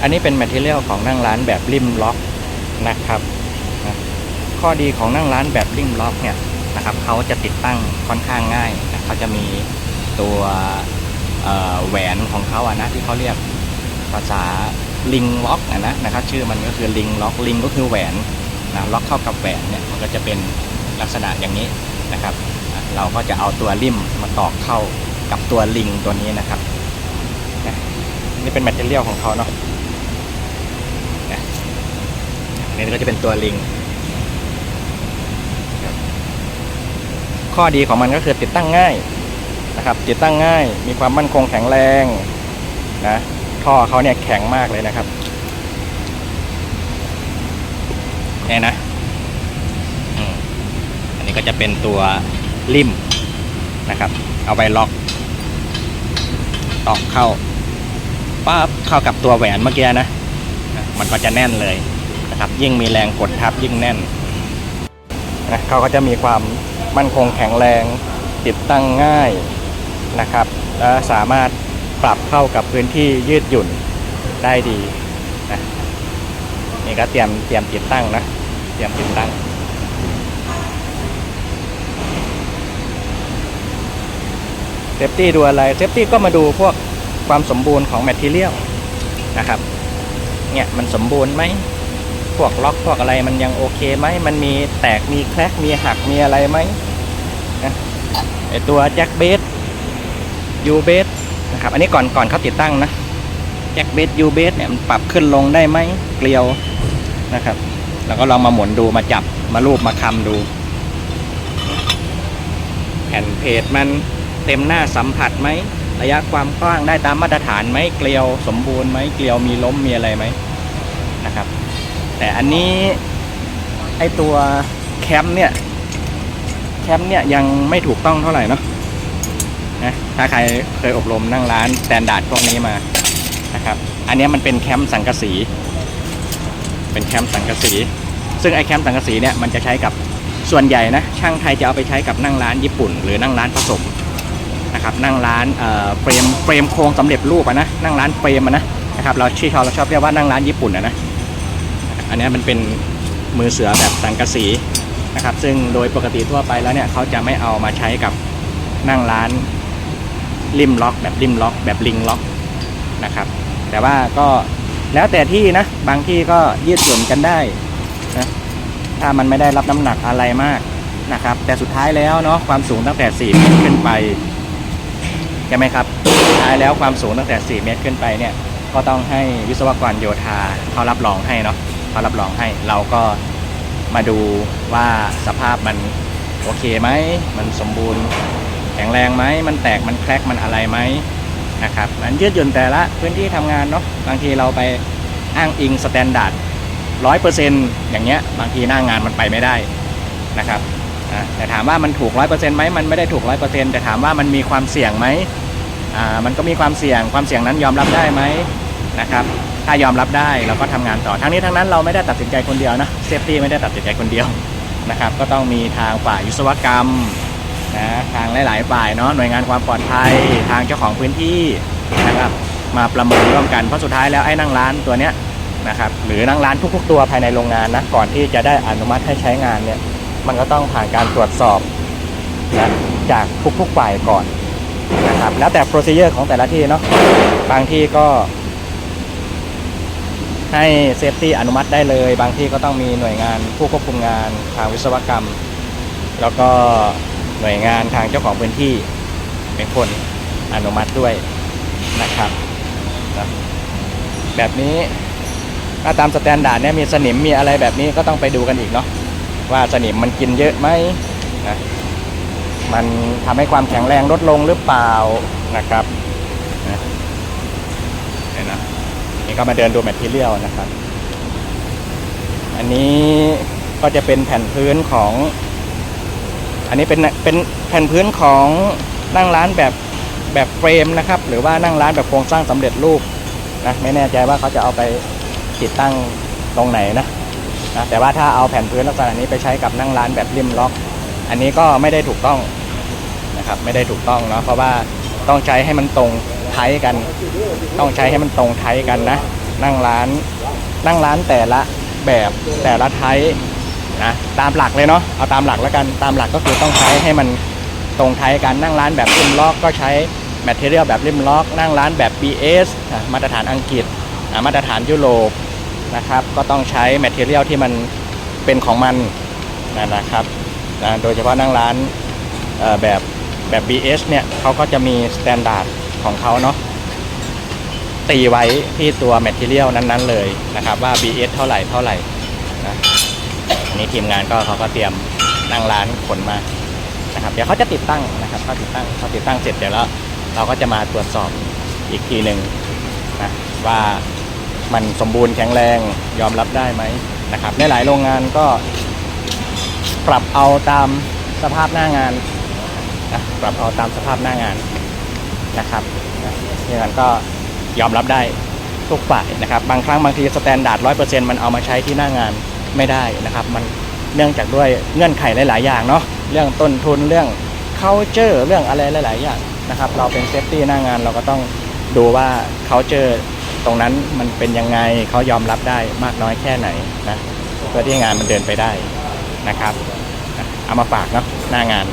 อันนี้เป็นแมทเทียลของนั่งร้านแบบริมล็อกนะครับนะข้อดีของนั่งร้านแบบริมล็อกเนี่ยนะครับเขาจะติดตั้งค่อนข้างง่ายนะเขาจะมีตัวแหวนของเขาอะนะที่เขาเรียกภาษาลิงล็อกนะนะครับ ชื่อมันก็คือลิงล็อกลิงก็คือแหวนนะล็อกเข้ากับแหวนเนี่ยมันก็จะเป็นลักษณะอย่างนี้นะครับ เราก็จะเอาตัวริมมาตอกเข้ากับตัวลิงตัวนี้นะครับนะนี่เป็นแมทเทียลของเขาเนาะ นี่ก็จะเป็นตัวลิง ข้อดีของมันก็คือติดตั้งง่ายนะครับ ติดตั้งง่าย มีความมั่นคงแข็งแรงนะ ท่อเขาเนี่ยแข็งมากเลยนะครับเนี่ยนะอันนี้ก็จะเป็นตัวริมนะครับ เอาไว้ล็อกตอกเข้าปั๊บเข้ากับตัวแหวนเมื่อกี้นะ มันก็จะแน่นเลย นะครับ ยิ่งมีแรงกดทับยิ่งแน่นนะเขาก็จะมีความมั่นคงแข็งแรงติดตั้งง่ายนะครับ และสามารถปรับเข้ากับพื้นที่ยืดหยุ่นได้ดีนะนี่ก็เตรียมเตรียมติดตั้งนะเตรียมติดตั้งเซฟตี้ดูอะไรเซฟตี้ก็มาดูพวกความสมบูรณ์ของแมทเทียลนะครับ เนี่ยมันสมบูรณ์ไหม วกล็อกพวกอะไรมันยังโอเคไหมมันมีแตกมีแครกมีหักมีอะไรไหมนะไอตัวแจ็คเบสยูเบสนะครับอันนี้ก่อนก่อนเขาติดตั้งนะแจ็คเบสยูเบสเนี่ยมันปรับขึ้นลงได้ไหมเกลียวนะครับ แล้วก็ลองมาหมุนดูมาจับมาลูบมาคำดู แผ่นเพจมันเต็มหน้าสัมผัสไหมระยะความกว้างได้ตามมาตรฐานไหมเกลียวสมบูรณ์ไหมเกลียวมีล้มมีอะไรไหมนะครับ แต่อันนี้ไอตัวแคมป์เนี่ยแคมป์เนี่ยยังไม่ถูกต้องเท่าไหร่เนาะนะถ้าใครเคยอบรมนั่งร้านสแตนดาร์ดพวกนี้มานะครับ อันนี้มันเป็นแคมป์สังกะสี เป็นแคมป์สังกะสี ซึ่งไอแคมป์สังกะสีเนี่ยมันจะใช้กับส่วนใหญ่นะช่างไทยจะเอาไปใช้กับนั่งร้านญี่ปุ่น หรือนั่งร้านผสมนะครับนั่งร้านเอ่อเฟรมเฟรมโครงสำเร็จรูปอะนะนั่งร้านเฟรมอะนะนะครับเราชื่อเราชอบเรียกว่านั่งร้านญี่ปุ่นอะนะ อันนี้มันเป็นมือเสือแบบสังกะสีนะครับ ซึ่งโดยปกติทั่วไปแล้วเนี่ยเขาจะไม่เอามาใช้กับนั่งร้านริมล็อก แบบริมล็อก แบบลิงล็อกนะครับ แต่ว่าก็แล้วแต่ที่นะบางที่ก็ยืดหยุ่นกันได้นะถ้ามันไม่ได้รับน้ำหนักอะไรมากนะครับ แต่สุดท้ายแล้วเนาะความสูงตั้งแต่ 4 เมตรขึ้นไปใช่ไหมครับสุดท้ายแล้วความสูงตั้งแต่ 4 เมตรขึ้นไปเนี่ยก็ต้องให้วิศวกรโยธาเขารับรองให้เนาะ เขารับรองให้เราก็มาดูว่าสภาพมันโอเคไหม มันสมบูรณ์แข็งแรงไหม มันแตกมันแครกมันอะไรไหมนะครับมันยืดหยุ่นแต่ละพื้นที่ทำงานเนาะบางทีเราไปอ้างอิงสแตนดาร์ดร้อยเปอร์เซ็นต์อย่างเงี้ยบางทีหน้างานมันไปไม่ได้นะครับแต่ถามว่ามันถูกร้อยเปอร์เซ็นต์ไหมมันไม่ได้ถูกร้อยเปอร์เซ็นต์แต่ถามว่ามันมีความเสี่ยงไหมมันก็มีความเสี่ยงความเสี่ยงนั้นยอมรับได้ไหมนะครับ ถ้ายอมรับได้เราก็ทำงานต่อทั้งนี้ทั้งนั้นเราไม่ได้ตัดสินใจคนเดียวนะเซฟตี้ไม่ได้ตัดสินใจคนเดียวนะครับก็ต้องมีทางฝ่ายวิศวกรรมนะทางหลาย ๆ ฝ่ายเนาะหน่วยงานความปลอดภัยทางเจ้าของพื้นที่นะครับมาประเมินร่วมกันเพราะสุดท้ายแล้วไอ้นั่งร้านตัวเนี้ยนะครับหรือนั่งร้านทุก ๆ ตัวภายในโรงงานนะก่อนที่จะได้อนุมัติให้ใช้งานเนี่ยมันก็ต้องผ่านการตรวจสอบนะจากทุกๆฝ่ายก่อนนะครับแล้วแต่ procedure ของแต่ละที่เนาะบางที่ก็ ให้เซฟตี้อนุมัติได้เลย บางที่ก็ต้องมีหน่วยงานผู้ควบคุมงานทางวิศวกรรม แล้วก็หน่วยงานทางเจ้าของพื้นที่เป็นคนอนุมัติด้วยนะครับนะแบบนี้ถ้าตามสแตนดาร์ดเนี่ยมีสนิมมีอะไรแบบนี้ก็ต้องไปดูกันอีกเนาะว่าสนิมมันกินเยอะไหมนะมันทำให้ความแข็งแรงลดลงหรือเปล่านะครับนะเนี่ยนะ นี่ก็มาเดินดูแมทเทียลนะครับ อันนี้ก็จะเป็นแผ่นพื้นของ อันนี้เป็นเป็นแผ่นพื้นของนั่งร้านแบบแบบเฟรมนะครับ หรือว่านั่งร้านแบบโครงสร้างสำเร็จรูปนะไม่แน่ใจว่าเขาจะเอาไปติดตั้งตรงไหนนะนะแต่ว่าถ้าเอาแผ่นพื้นลักษณะนี้ไปใช้กับนั่งร้านแบบริมล็อก อันนี้ก็ไม่ได้ถูกต้องนะครับ ไม่ได้ถูกต้องเนาะเพราะว่าต้องใช้ให้มันตรง ยกัน ต้องใช้ให้มันตรงไทยกันนะ นั่งร้าน นั่งร้านแต่ละแบบแต่ละไทป์นะตามหลักเลยเนาะเอาตามหลักแล้วกันตามหลักก็คือต้องใช้ให้มันตรงไทยกันนั่งร้านแบบริมล็อกก็ใช้แมทเทเรียลแบบริมล็อก นั่งร้านแบบ BS อะมาตรฐานอังกฤษอะมาตรฐานยุโรปนะครับก็ต้องใช้แมทเทเรียลที่มันเป็นของมันนะนะครับนะโดยเฉพาะนั่งร้านเอ่อแบบแบบ BS เนี่ยเขาก็จะมีสแตนดาร์ด ของเขาเนาะตีไว้ที่ตัวแมทเทียลนั้นๆเลยนะครับ ว่า BS เท่าไหร่เท่าไหร่นะอันนี้ทีมงานก็เขาก็เตรียมนั่งร้านขนมานะครับเดี๋ยวเขาจะติดตั้งนะครับเขาติดตั้งเขาติดตั้งเสร็จเดี๋ยวแล้วเราก็จะมาตรวจสอบอีกทีหนึ่งนะว่ามันสมบูรณ์แข็งแรงยอมรับได้ไหมนะครับในหลายโรงงานก็ปรับเอาตามสภาพหน้างานนะปรับเอาตามสภาพหน้างาน นะครับนะทีมงานก็ยอมรับได้ทุกฝ่ายนะครับ บางครั้งบางทีสแตนดาร์ดร้อยเปอร์เซ็นต์มันเอามาใช้ที่หน้างานไม่ได้นะครับ มันเนื่องจากด้วยเงื่อนไขหลาย ๆ อย่างเนาะเรื่องต้นทุนเรื่อง culture เรื่องอะไรหลาย ๆ อย่างนะครับ เราเป็นเซฟตี้หน้างานเราก็ต้องดูว่า culture ตรงนั้นมันเป็นยังไงเขายอมรับได้มากน้อยแค่ไหนนะเพื่อที่งานมันเดินไปได้นะครับ เอามาฝากเนาะหน้างาน